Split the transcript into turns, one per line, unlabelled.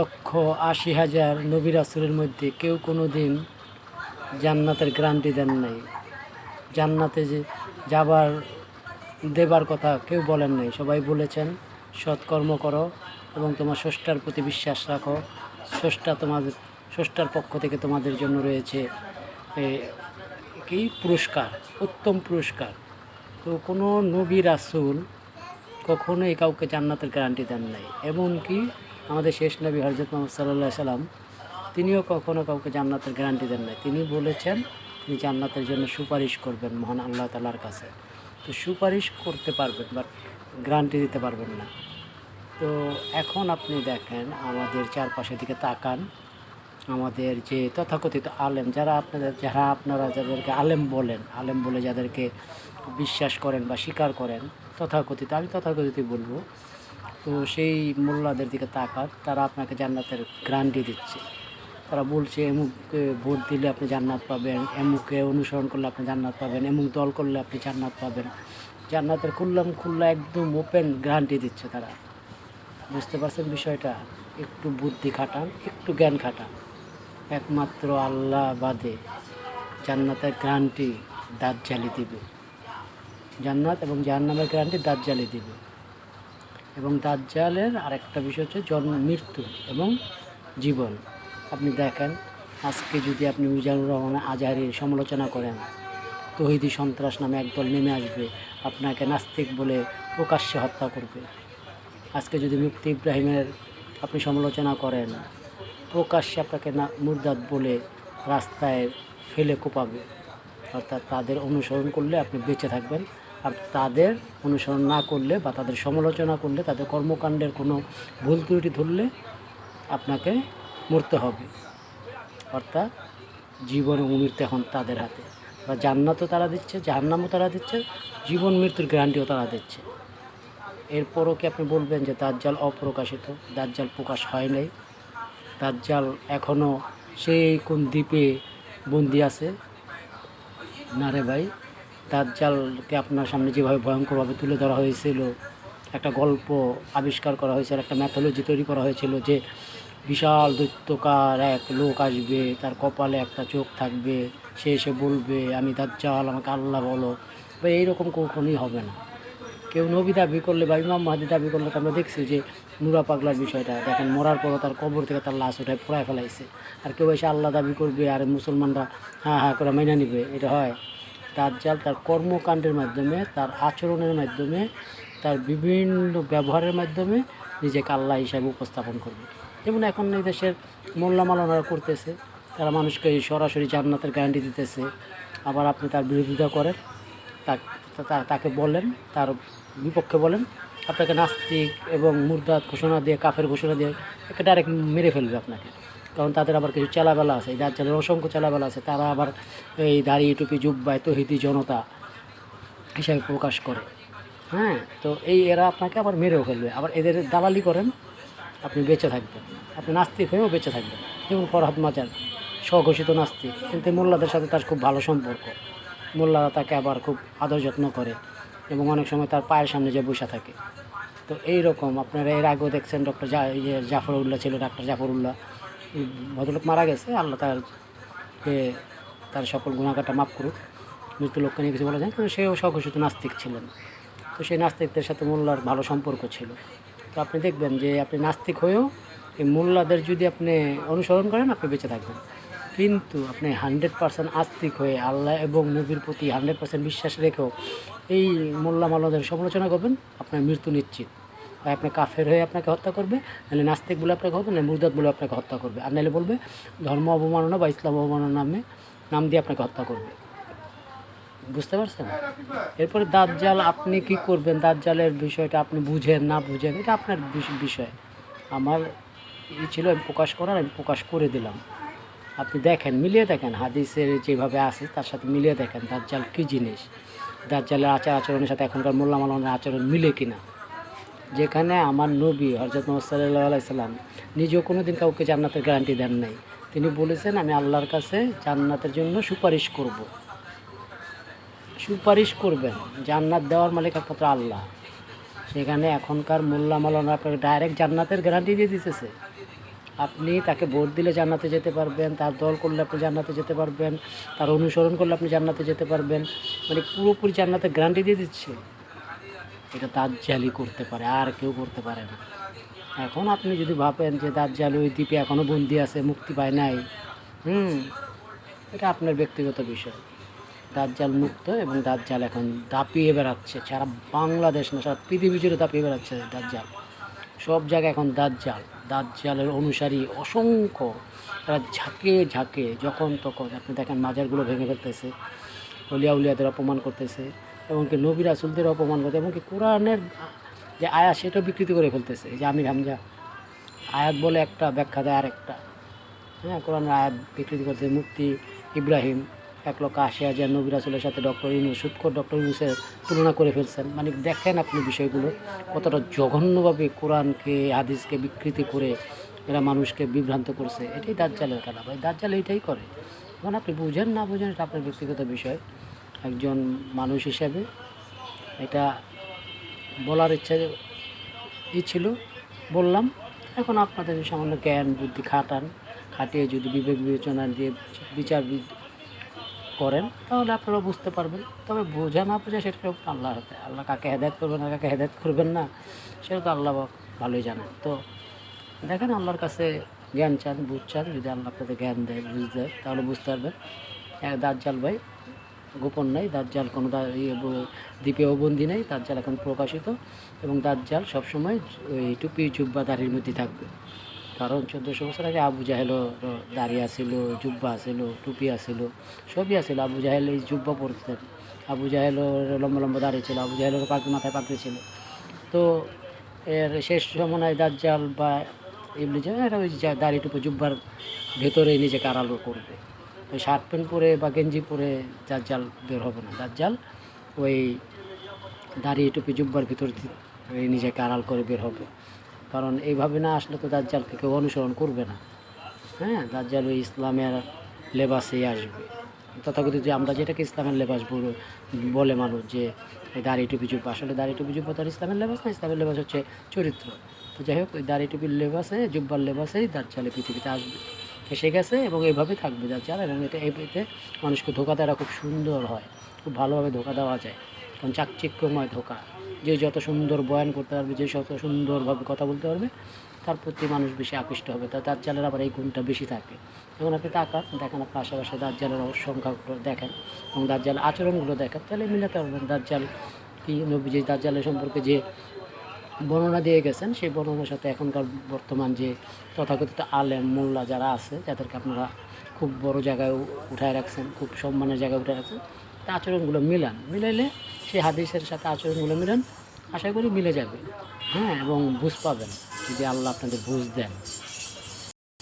লক্ষ আশি হাজার নবী রাসুলের মধ্যে কেউ কোনো দিন জান্নাতের গ্যারান্টি দেন নাই। জান্নাতে যে যাবার, দেবার কথা কেউ বলেন নাই। সবাই বলেছেন, সৎকর্ম করো এবং তোমার স্রষ্টার প্রতি বিশ্বাস রাখো। স্রষ্টা তোমাদের, স্রষ্টার পক্ষ থেকে তোমাদের জন্য রয়েছে কি? পুরস্কার, উত্তম পুরস্কার। তো কোনো নবী রাসুল কখনোই কাউকে জান্নাতের গ্যারান্টি দেন নাই। এমনকি আমাদের শেষ নবী হজরত মোহাম্মদ সাল্লাহ সাল্লাম, তিনিও কখনও কাউকে জান্নাতের গ্যারান্টি দেন নাই। তিনি বলেছেন, তিনি জান্নাতের জন্য সুপারিশ করবেন মহান আল্লাহ তালার কাছে। তো সুপারিশ করতে পারবেন বাট গ্যারান্টি দিতে পারবেন না। তো এখন আপনি দেখেন, আমাদের চারপাশের দিকে তাকান। আমাদের যে তথাকথিত আলেম, যারা আপনাদের, যারা আপনারা যাদেরকে আলেম বলেন, আলেম বলে যাদেরকে বিশ্বাস করেন বা স্বীকার করেন, তথাকথিত, আমি তথাকথিত বলব তো সেই মোল্লাদের দিকে তাকান তারা আপনাকে জান্নাতের গ্যারান্টি দিচ্ছে। তারা বলছে, এমুককে ভোট দিলে আপনি জান্নাত পাবেন, এমুককে অনুসরণ করলে আপনি জান্নাত পাবেন, এমুক দল করলে আপনি জান্নাত পাবেন। জান্নাতের খুললাম খুল্লা একদম ওপেন গ্যারান্টি দিচ্ছে তারা। বুঝতে পারছেন বিষয়টা? একটু বুদ্ধি খাটান, একটু জ্ঞান খাটান। একমাত্র আল্লাহ বাদে জান্নাতের গ্যারান্টি দাঁত জ্বালি দিবে। জান্নাত এবং জাহান্নামের গ্যারান্টি দাঁত জ্বালি দিবে। এবং দাজ্জালের আরেকটা বিষয় হচ্ছে জন্ম মৃত্যু এবং জীবন। আপনি দেখেন, আজকে যদি আপনি মিজানুর রহমান আজহারির সমালোচনা করেন, তহিদি সন্ত্রাস নামে একদল নেমে আসবে, আপনাকে নাস্তিক বলে প্রকাশ্যে হত্যা করবে। আজকে যদি মুক্তি ইব্রাহিমের আপনি সমালোচনা করেন, প্রকাশ্যে আপনাকে না, মুরদাদ বলে রাস্তায় ফেলে কোপাবে। অর্থাৎ তাদের অনুসরণ করলে আপনি বেঁচে থাকবেন। তাদের অনুসরণ না করলে বা তাদের সমালোচনা করলে, তাদের কর্মকাণ্ডের কোনো ভুল ত্রুটি ধরলে আপনাকে মরতে হবে। অর্থাৎ জীবন মৃত্যু এখন তাদের হাতে। বা জান্নাতও তারা দিচ্ছে, জাহান্নামও তারা দিচ্ছে, জীবন মৃত্যুর গ্যারান্টিও তারা দিচ্ছে। এরপরও কি আপনি বলবেন যে দাজ্জাল অপ্রকাশিত? দাজ্জাল প্রকাশ হয় নাই। দাজ্জাল এখনও সেই কোন দ্বীপে বন্দি আছে? না রে ভাই। দাজ্জালকে আপনার সামনে যেভাবে ভয়ঙ্করভাবে তুলে ধরা হয়েছিল, একটা গল্প আবিষ্কার করা হয়েছিল একটা ম্যাথোলজি তৈরি করা হয়েছিল যে বিশাল দৈত্যকার এক লোক আসবে, তার কপালে একটা চোখ থাকবে, সে এসে বলবে, আমি দাজ্জাল, আমাকে আল্লাহ বলো। বা এইরকম কখনোই হবে না। কেউ নবী দাবি করলে বা ইমাম মাহাদি দাবি করলে তো আমরা দেখছি যে নুরা পাগলার বিষয়টা, দেখেন মরার পরও তার কবর থেকে তার লাশ উঠায় পোড়ায় ফেলাইছে। আর কেউ এসে আল্লাহ দাবি করবে, আর মুসলমানরা হ্যাঁ হ্যাঁ করে মাইনা নিবে। এটা হয়। দাজ্জাল তার কর্মকাণ্ডের মাধ্যমে, তার আচরণের মাধ্যমে, তার বিভিন্ন ব্যবহারের মাধ্যমে নিজেকে আল্লাহ হিসাবে উপস্থাপন করবে। যেমন এখন এই দেশের মোল্লা মালানারা করতেছে, তারা মানুষকে সরাসরি জান্নাতের গ্যারান্টি দিতেছে। আবার আপনি তার বিরোধিতা করেন তাকে বলেন, তার বিপক্ষে বলেন, আপনাকে নাস্তিক এবং মুরদাদ ঘোষণা দিয়ে, কাফের ঘোষণা দিয়ে একে ডাইরেক্ট মেরে ফেলবে আপনাকে। কারণ তাদের আবার কিছু চেলাবেলা আছে এই দাজ্জালের অসংখ্য চেলাবেলা আছে তারা আবার এই দাড়ি টুপি জুব্বায় তহিদি জনতা হিসাবে প্রকাশ করে। হ্যাঁ তো এই এরা আপনাকে আবার মেরেও ফেলবে। আবার এদের দালালি করেন আপনি বেঁচে থাকবেন। আপনি নাস্তিক হয়েও বেঁচে থাকবেন। যেমন ফরহাদ মাজার স্বঘোষিত নাস্তিক কিন্তু মোল্লাদের সাথে তার খুব ভালো সম্পর্ক। মোল্লারা তাকে আবার খুব আদর যত্ন করে এবং অনেক সময় তার পায়ের সামনে যে বসে থাকে। তো এই রকম আপনারা এর আগেও দেখছেন ডক্টর ইয়ে জাফরউল্লাহ ছিল ডাক্তার জাফরউল্লাহ। উম, ভদ্রলোক মারা গেছে, আল্লাহ তার তার সকল গুণাগারটা মাফ করুক মৃত্যু লোককে নিয়ে কিছু বলা যায় কিন্তু সেও স্বঘোষিত নাস্তিক ছিলেন। তো সেই নাস্তিকদের সাথে মোল্লার ভালো সম্পর্ক ছিল। তো আপনি দেখবেন যে আপনি নাস্তিক হয়েও এই মোল্লাদের যদি আপনি অনুসরণ করেন, আপনি বেঁচে থাকবেন। কিন্তু আপনি হান্ড্রেড পার্সেন্ট আস্তিক হয়ে আল্লাহ এবং নবীর প্রতি হান্ড্রেড পার্সেন্ট বিশ্বাস রেখেও এই মোল্লা মাল্লাদের সমালোচনা করবেন, আপনার মৃত্যু নিশ্চিত। হয় আপনি কাফের হয়ে আপনাকে হত্যা করবে, নাহলে নাস্তিক বলে আপনাকে হত্যা নাহলে মুরদাদ বলে আপনাকে হত্যা করবে। আর নাহলে বলবে, ধর্ম অবমাননা বা ইসলাম অবমাননার নামে, নাম দিয়ে আপনাকে হত্যা করবে। বুঝতে পারছেন? এরপরে দাঁত জাল আপনি কি করবেন? দাঁত জালের বিষয়টা আপনি বুঝেন, না বুঝেন, এটা আপনার বিষ- বিষয়। আমার ই ছিল, আমি প্রকাশ করার, আমি প্রকাশ করে দিলাম। আপনি দেখেন, মিলিয়ে দেখেন, হাদিসের যেভাবে আছে, তার সাথে মিলিয়ে দেখেন দাজ্জাল কী জিনিস। দাজ্জালের আচার আচরণের সাথে এখনকার মোল্লা মালানের আচরণ মিলে কিনা। যেখানে আমার নবী হরজত মোহাম্মদ সাল্লাহ নিজেও কোনো দিন কাউকে জান্নাতের গ্যারান্টি দেন নাই। তিনি বলেছেন, আমি আল্লাহর কাছে জান্নাতের জন্য সুপারিশ করব। সুপারিশ করবেন। জান্নাত দেওয়ার মালিক একমাত্র আল্লাহ। সেখানে এখনকার মোল্লা মালানা আপনাকে ডাইরেক্ট জান্নাতের গ্যারান্টি দিয়ে দিতেছে। আপনি তাকে ভোট দিলে জান্নাতে যেতে পারবেন, তার দল করলে আপনি জান্নাতে যেতে পারবেন, তার অনুসরণ করলে আপনি জান্নাতে যেতে পারবেন। মানে পুরোপুরি জান্নাতে গ্যারান্টি দিয়ে দিচ্ছে। এটা দাঁত দাজ্জালি করতে পারে, আর কেউ করতে পারে না। এখন আপনি যদি ভাবেন যে দাজ্জাল ওই দ্বীপে এখনও বন্দি আছে, মুক্তি পায় নাই, হুম, এটা আপনার ব্যক্তিগত বিষয়। দাজ্জাল মুক্ত এবং দাজ্জাল এখন দাপিয়ে বেড়াচ্ছে, সারা বাংলাদেশ না, সারা পৃথিবী জুড়ে দাপিয়ে বেড়াচ্ছে দাজ্জাল। সব জায়গায় এখন দাজ্জাল, দাজ্জালের অনুসারী অসংখ্য। তারা ঝাঁকে ঝাঁকে, যখন তখন, আপনি দেখেন মাজারগুলো ভেঙে ফেলতেছে অলিয়া উলিয়াদের অপমান করতেছে। এমনকি নবী রাসুলদের অপমান করতে, এমনকি কোরআনের যে আয়াত, সেটাও বিকৃতি করে ফেলতেছে। যে আমির হামজা, আয়াত বলে একটা, ব্যাখ্যা দেয় আরেকটা। হ্যাঁ কোরআনের আয়াত বিকৃতি করছে মুক্তি ইব্রাহিম, এক লক্ষ আশি হাজার নবী রাসুলের সাথে ডক্টর ইউনুস সুৎকর ডক্টর ইউনুসের তুলনা করে ফেলছেন। মানে দেখেন আপনি বিষয়গুলো, কতটা জঘন্যভাবে কোরআনকে, হাদিসকে বিকৃতি করে এরা মানুষকে বিভ্রান্ত করছে। এটাই দাজ্জালের খেলা ভাই, দাজ্জাল এটাই করে। এখন আপনি বুঝেন, না বুঝেন, এটা আপনার ব্যক্তিগত বিষয়। একজন মানুষ হিসাবে এটা বলার ইচ্ছা ই ছিল, বললাম, এখন আপনাদের সামান্য জ্ঞান, বুদ্ধি খাটান, খাটিয়ে যদি বিবেক বিবেচনা দিয়ে বিচার করেন, তাহলে আপনারা বুঝতে পারবেন। তবে বোঝা না বোঝা সেটা আল্লাহ হাতে আল্লাহ কাকে হেদায়ত করবেন না কাকে হেদায়ত করবেন না, সেটা তো আল্লাহ ভালোই জানেন। তো দেখেন আল্লাহর কাছে জ্ঞান চান, বুঝ চান, যদি আল্লাহ আপনাদের জ্ঞান দেয়, বুঝ দেয়, তাহলে বুঝতে পারবেন। এক দাজ্জাল ভাই গোপন নাই, দাজ্জাল কোনো ইয়ে দ্বীপেও বন্দি নেই, দাজ্জাল এখন প্রকাশিত এবং দাজ্জাল সবসময় ওই টুপি জুব্বা দাড়ির মধ্যে থাকবে। কারণ চোদ্দোশো বছর আগে আবু জাহেলও র- দাড়ি আসিল জুব্বা আসিল টুপি আসিল সবই আসিল আবু জাহেল এই জুব্বা পরতেন। আবু জাহেলও লম্বা লম্বা দাঁড়িয়ে ছিল, আবু জাহেলের পাখি মাথায় পাখি ছিল। তো এর শেষ সময় দাজ্জাল বা এমনি এরা ওই যা- দাড়ি, টুপি, জুব্বার ভেতরে নিজেকে আড়ালো করবে। ওই শার্ট প্যান্ট পরে বা গেঞ্জি পরে দাজ্জাল বের হবে না। দাজ্জাল ওই দাড়ি টুপি জুব্বার ভিতর নিজেকে আড়াল করে বের হবে। কারণ এইভাবে না আসলে তো দাজ্জালকে কেউ অনুসরণ করবে না। হ্যাঁ দাজ্জাল ওই ইসলামের লেবাসেই আসবে। তথাকথিত যে আমরা যেটাকে ইসলামের লেবাস বলে মানুষ যে দাড়ি টুপি জুব্বা। আসলে দাড়ি টুপি জুব্বা তো ইসলামের লেবাস না, ইসলামের লেবাস হচ্ছে চরিত্র। তো যাই হোক, ওই দাড়ি টুপির লেবাসে, জুব্বার লেবাসেই দাজ্জালে পৃথিবীতে আসবে। এসে গেছে এবং এইভাবে থাকবে দাজ্জাল এবং এটা এতে মানুষকে ধোকা দেওয়া খুব সুন্দর হয়, খুব ভালোভাবে ধোকা দেওয়া যায়, কারণ চাকচিক্যময় ধোকা, যে যত সুন্দর বয়ান করতে পারবে, যে যত সুন্দরভাবে কথা বলতে পারবে, তার প্রতি মানুষ বেশি আকৃষ্ট হবে, তা দাজ্জালের আবার এই গুণটা বেশি থাকে। এখন আপনি তাকান, দেখেন আপনার আশেপাশে দাজ্জালের সংখ্যাগুলো দেখেন এবং দাঁত জালের আচরণগুলো দেখেন, তাহলে মিলাতে পারবেন দাজ্জাল কি নবী যে দাজ্জালের সম্পর্কে যে বর্ণনা দিয়ে গেছেন, সেই বর্ণনার সাথে এখনকার বর্তমান যে তথাকথিত আলেম মোল্লা যারা আছে, যাদেরকে আপনারা খুব বড় জায়গায় উঠায় রাখছেন, খুব সম্মানের জায়গায় উঠে রাখছেন, তা আচরণগুলো মিলান। মিলাইলে সেই হাদিসের সাথে আচরণগুলো মিলান, আশা করি মিলে যাবে। হ্যাঁ এবং বুঝ পাবেন যদি আল্লাহ আপনাদের বুঝ দেন।